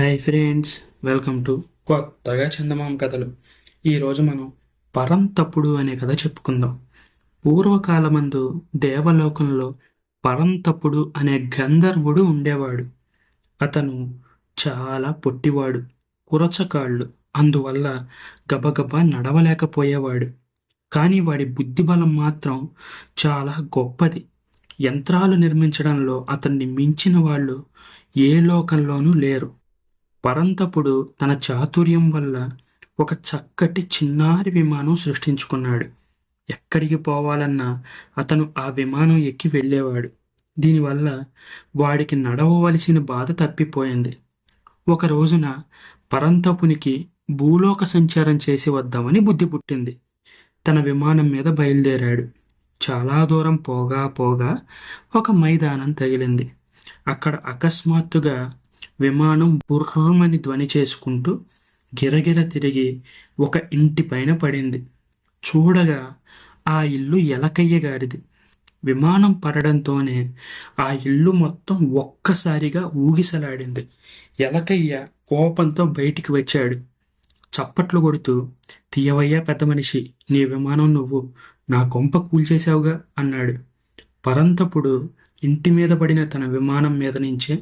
Hi friends welcome to కొత్తగా చందమామ కథలు. ఈరోజు మనం పరం తప్పుడు అనే కథ చెప్పుకుందాం. పూర్వకాలమందు దేవలోకంలో పరం తప్పుడు అనే గంధర్వుడు ఉండేవాడు. అతను చాలా పొట్టివాడు కురచకాళ్ళు అందువల్ల గబగబా నడవలేకపోయేవాడు. కానీ వాడి బుద్ధిబలం మాత్రం చాలా గొప్పది. యంత్రాలు నిర్మించడంలో అతన్ని మించిన వాళ్ళు ఏ లోకంలోనూ లేరు. పరంతపుడు తన చాతుర్యం వల్ల ఒక చక్కటి చిన్నారి విమానం సృష్టించుకున్నాడు. ఎక్కడికి పోవాలన్నా అతను ఆ విమానం ఎక్కి వెళ్ళేవాడు. దీనివల్ల వాడికి నడవవలసిన బాధ తప్పిపోయింది. ఒక రోజున పరంతపునికి భూలోక సంచారం చేసి వద్దామని బుద్ధి పుట్టింది. తన విమానం మీద బయలుదేరాడు. చాలా దూరం పోగా పోగా ఒక మైదానం తగిలింది. అక్కడ అకస్మాత్తుగా విమానం బుర్రమని ధ్వని చేసుకుంటూ గిరగిర తిరిగి ఒక ఇంటి పైన పడింది. చూడగా ఆ ఇల్లు ఎలకయ్య గారిది. విమానం పడడంతోనే ఆ ఇల్లు మొత్తం ఒక్కసారిగా ఊగిసలాడింది. ఎలకయ్య కోపంతో బయటికి వచ్చాడు. చప్పట్లు కొడుతూ తీయవయ్యా పెద్ద మనిషి నీ విమానం నువ్వు నా కొంప కూల్చేశావుగా అన్నాడు. పరంతపుడు ఇంటి మీద పడిన తన విమానం మీద నుంచే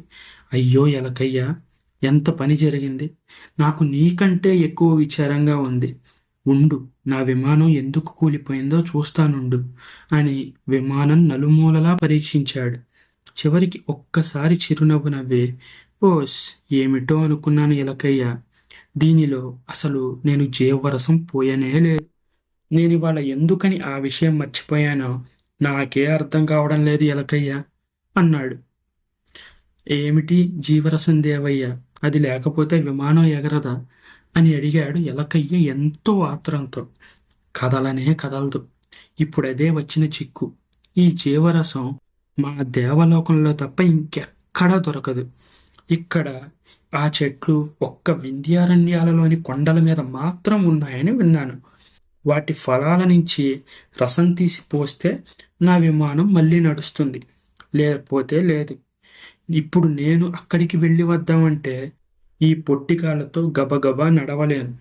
అయ్యో ఎలకయ్య ఎంత పని జరిగింది? నాకు నీకంటే ఎక్కువ విచారంగా ఉంది. ఉండు నా విమానం ఎందుకు కూలిపోయిందో చూస్తానుండు అని విమానం నలుమూలలా పరీక్షించాడు. చివరికి ఒక్కసారి చిరునవ్వు నవ్వే ఓస్ ఏమిటో అనుకున్నాను ఎలకయ్య. దీనిలో అసలు నేను జీవరసం పోయనే లేదు. నేను ఇవాళ ఎందుకని ఆ విషయం మర్చిపోయానో నాకే అర్థం కావడం లేదు ఎలకయ్య అన్నాడు. ఏమిటి జీవరసం దేవయ్య అది లేకపోతే విమానం ఎగరదా? అని అడిగాడు ఎలకయ్య ఎంతో ఆత్రంతో. కదలనే కదలదు. ఇప్పుడు అదే వచ్చిన చిక్కు. ఈ జీవరసం మా దేవలోకంలో తప్ప ఇంకెక్కడా దొరకదు. ఇక్కడ ఆ చెట్లు ఒక్క వింధ్యారణ్యాలలోని కొండల మీద మాత్రం ఉన్నాయని విన్నాను. వాటి ఫలాల నుంచి రసం తీసి పోస్తే నా విమానం మళ్ళీ నడుస్తుంది. లేకపోతే లేదు. ఇప్పుడు నేను అక్కడికి వెళ్ళి వద్దామంటే ఈ పొట్టికాలతో గబగబా నడవలేను.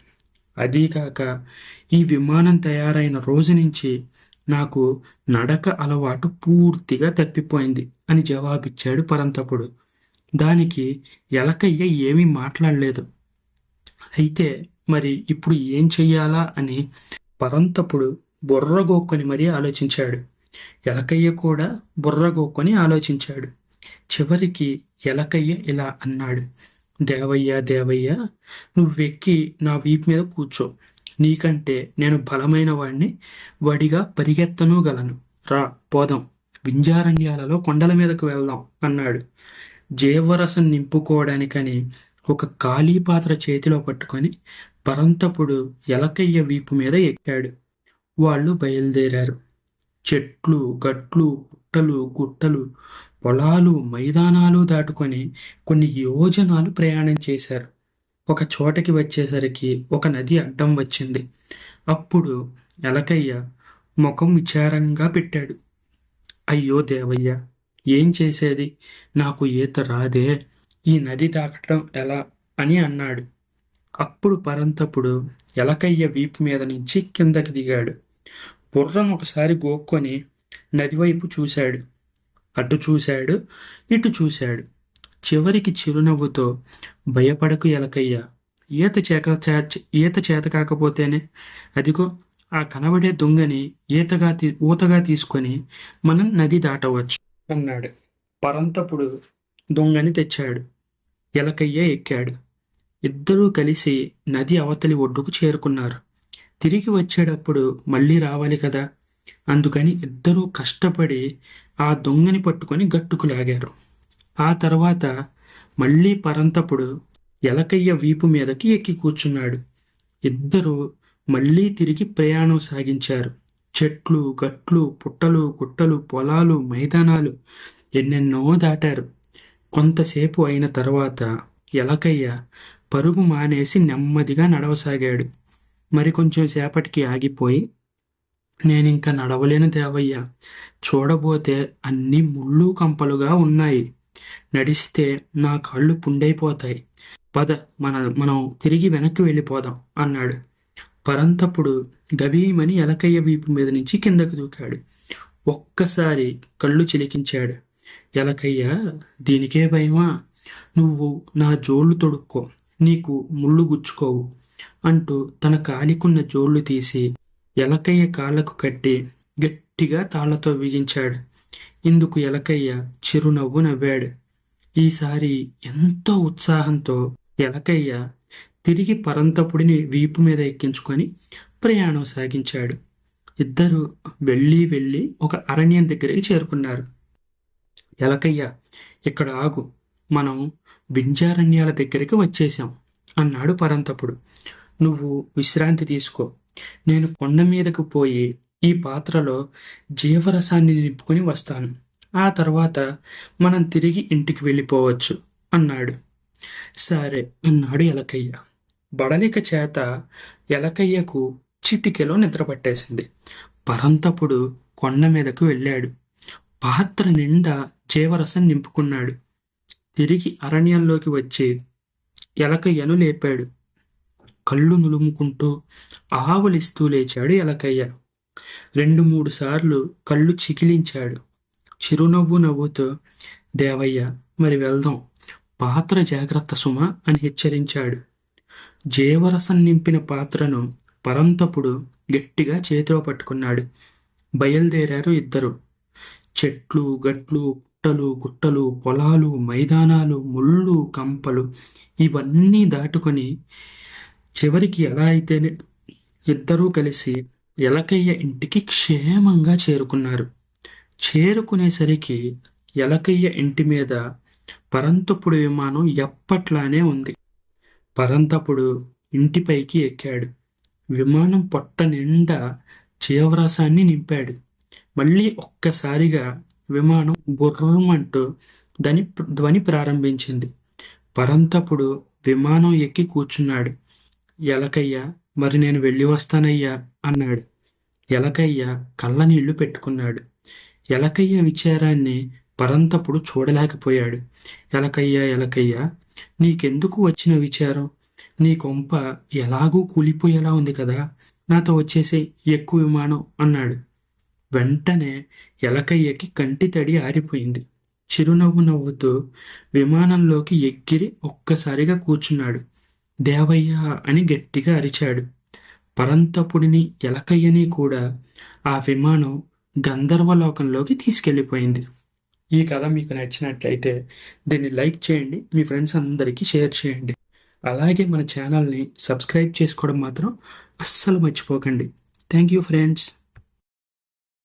అదీకాక ఈ విమానం తయారైన రోజు నుంచి నాకు నడక అలవాటు పూర్తిగా తప్పిపోయింది అని జవాబిచ్చాడు పరంతపుడు. దానికి ఎలకయ్య ఏమీ మాట్లాడలేదు. అయితే మరి ఇప్పుడు ఏం చెయ్యాలా అని పరంతపుడు బుర్రగోక్కొని మరీ ఆలోచించాడు. ఎలకయ్య కూడా బుర్రగోక్కొని ఆలోచించాడు. చివరికి ఎలకయ్య ఇలా అన్నాడు దేవయ్య దేవయ్య నువ్వెక్కి నా వీపు మీద కూర్చో. నీకంటే నేను బలమైన వాణ్ణి వడిగా పరిగెత్తను గలను రా పోదాం. వింజారణ్యాలలో కొండల మీదకు వెళ్దాం అన్నాడు. జీవరసం నింపుకోవడానికని ఒక ఖాళీ పాత్ర చేతిలో పట్టుకొని పరంతపుడు ఎలకయ్య వీపు మీద ఎక్కాడు. వాళ్ళు బయలుదేరారు. చెట్లు గట్లు పుట్టలు గుట్టలు పొలాలు మైదానాలు దాటుకొని కొన్ని యోజనాలు ప్రయాణం చేశారు. ఒక చోటకి వచ్చేసరికి ఒక నది అడ్డం వచ్చింది. అప్పుడు ఎలకయ్య ముఖం విచారంగా పెట్టాడు. అయ్యో దేవయ్య ఏం చేసేది? నాకు ఈత రాదే. ఈ నది దాటడం ఎలా? అని అన్నాడు. అప్పుడు పరంతపుడు ఎలకయ్య వీపు మీద నుంచి కిందకి దిగాడు. బుర్రను ఒకసారి గోక్కొని నదివైపు చూశాడు. అటు చూశాడు ఇటు చూశాడు. చివరికి చిరునవ్వుతో భయపడకు ఎలకయ్య ఈత చేక ఈత చేత కాకపోతేనే అదిగో ఆ కనబడే దొంగని ఈతగా తీ ఊతగా తీసుకొని మనం నది దాటవచ్చు అన్నాడు. పరంతపుడు దొంగని తెచ్చాడు. ఎలకయ్య ఎక్కాడు. ఇద్దరూ కలిసి నది అవతలి ఒడ్డుకు చేరుకున్నారు. తిరిగి వచ్చేటప్పుడు మళ్ళీ రావాలి కదా? అందుకని ఇద్దరూ కష్టపడి ఆ దొంగని పట్టుకొని గట్టుకు లాగారు. ఆ తర్వాత మళ్ళీ పరంతపుడు ఎలకయ్య వీపు మీదకి ఎక్కి కూర్చున్నాడు. ఇద్దరూ మళ్ళీ తిరిగి ప్రయాణం సాగించారు. చెట్లు గట్లు పుట్టలు గుట్టలు పొలాలు మైదానాలు ఎన్నెన్నో దాటారు. కొంతసేపు అయిన తర్వాత ఎలకయ్య పరుగు మానేసి నెమ్మదిగా నడవసాగాడు. మరికొంచెం సేపటికి ఆగిపోయి నేను ఇంకా నడవలేను దేవయ్య. చూడబోతే అన్ని ముళ్ళు కంపలుగా ఉన్నాయి. నడిస్తే నా కళ్ళు పుండైపోతాయి. పద మన మనం తిరిగి వెనక్కి వెళ్ళిపోదాం అన్నాడు. పరంతప్పుడు గభీమని ఎలకయ్య వీపు మీద నుంచి కిందకు దూకాడు. ఒక్కసారి కళ్ళు చిలికించాడు. ఎలకయ్య దీనికే భయమా? నువ్వు నా జోళ్ళు తొడుక్కో నీకు ముళ్ళు గుచ్చుకోవు అంటూ తన కాలికున్న జోళ్ళు తీసి ఎలకయ్య కాళ్ళకు కట్టి గట్టిగా తాళ్ళతో బిగించాడు ఇందుకు ఎలకయ్య చిరునవ్వు నవ్వాడు. ఈసారి ఎంతో ఉత్సాహంతో ఎలకయ్య తిరిగి పరంతపుడిని వీపు మీద ఎక్కించుకొని ప్రయాణం సాగించాడు. ఇద్దరు వెళ్ళి వెళ్ళి ఒక అరణ్యం దగ్గరికి చేరుకున్నారు. ఎలకయ్య ఇక్కడ ఆగు. మనం వింజారణ్యాల దగ్గరికి వచ్చేసాం అన్నాడు పరంతపుడు. నువ్వు విశ్రాంతి తీసుకో. నేను కొండ మీదకు పోయి ఈ పాత్రలో జీవరసాన్ని నింపుకొని వస్తాను. ఆ తర్వాత మనం తిరిగి ఇంటికి వెళ్ళిపోవచ్చు అన్నాడు. సరే అన్నాడు ఎలకయ్య. బడలిక చేత ఎలకయ్యకు చిటికెలో నిద్ర పట్టేసింది పరంతపుడు కొండ మీదకు వెళ్ళాడు. పాత్ర నిండా జీవరసం నింపుకున్నాడు. తిరిగి అరణ్యంలోకి వచ్చి ఎలకయ్యను లేపాడు. కళ్ళు నులుముకుంటూ ఆవలిస్తూ లేచాడు ఎలకయ్య. రెండు మూడు సార్లు కళ్ళు చికిలించాడు. చిరునవ్వు నవ్వుతో దేవయ్య మరి వెళ్దాం. పాత్ర జాగ్రత్త సుమ అని హెచ్చరించాడు. జీవరసం నింపిన పాత్రను పరంతపుడు గట్టిగా చేతిలో పట్టుకున్నాడు. బయలుదేరారు ఇద్దరు. చెట్లు గట్లు పుట్టలు గుట్టలు పొలాలు మైదానాలు ముళ్ళు కంపలు ఇవన్నీ దాటుకొని చివరికి ఎలా అయితేనే ఇద్దరూ కలిసి ఎలకయ్య ఇంటికి క్షేమంగా చేరుకున్నారు. చేరుకునేసరికి ఎలకయ్య ఇంటి మీద పరంతపుడు విమానం ఎప్పట్లానే ఉంది. పరంతపుడు ఇంటిపైకి ఎక్కాడు. విమానం పొట్ట నిండా జీవరాశాన్ని నింపాడు. మళ్ళీ ఒక్కసారిగా విమానం బుర్రమంటూ ధ్వని ధ్వని ప్రారంభించింది. పరంతపుడు విమానం ఎక్కి కూర్చున్నాడు. ఎలకయ్య మరి నేను వెళ్ళి వస్తానయ్యా అన్నాడు. ఎలకయ్య కళ్ళ నీళ్ళు పెట్టుకున్నాడు. ఎలకయ్య విచారాన్ని పరంతపుడు చూడలేకపోయాడు. ఎలకయ్య ఎలకయ్య నీకెందుకు వచ్చిన విచారం? నీ కొంప ఎలాగూ కూలిపోయేలా ఉంది కదా? నాతో వచ్చేసే ఎక్కువ విమానం అన్నాడు. వెంటనే ఎలకయ్యకి కంటి తడి ఆరిపోయింది. చిరునవ్వు నవ్వుతూ విమానంలోకి ఎక్కిరి ఒక్కసారిగా కూర్చున్నాడు. దేవయ్య అని గట్టిగా అరిచాడు. పరంతపుడిని ఎలకయ్యని కూడా ఆ విమానం గంధర్వలోకంలోకి తీసుకెళ్ళిపోయింది. ఈ కథ మీకు నచ్చినట్లయితే దీన్ని లైక్ చేయండి మీ ఫ్రెండ్స్ అందరికీ షేర్ చేయండి. అలాగే మన ఛానల్ని సబ్స్క్రైబ్ చేసుకోవడం మాత్రం అస్సలు మర్చిపోకండి. Thank you friends.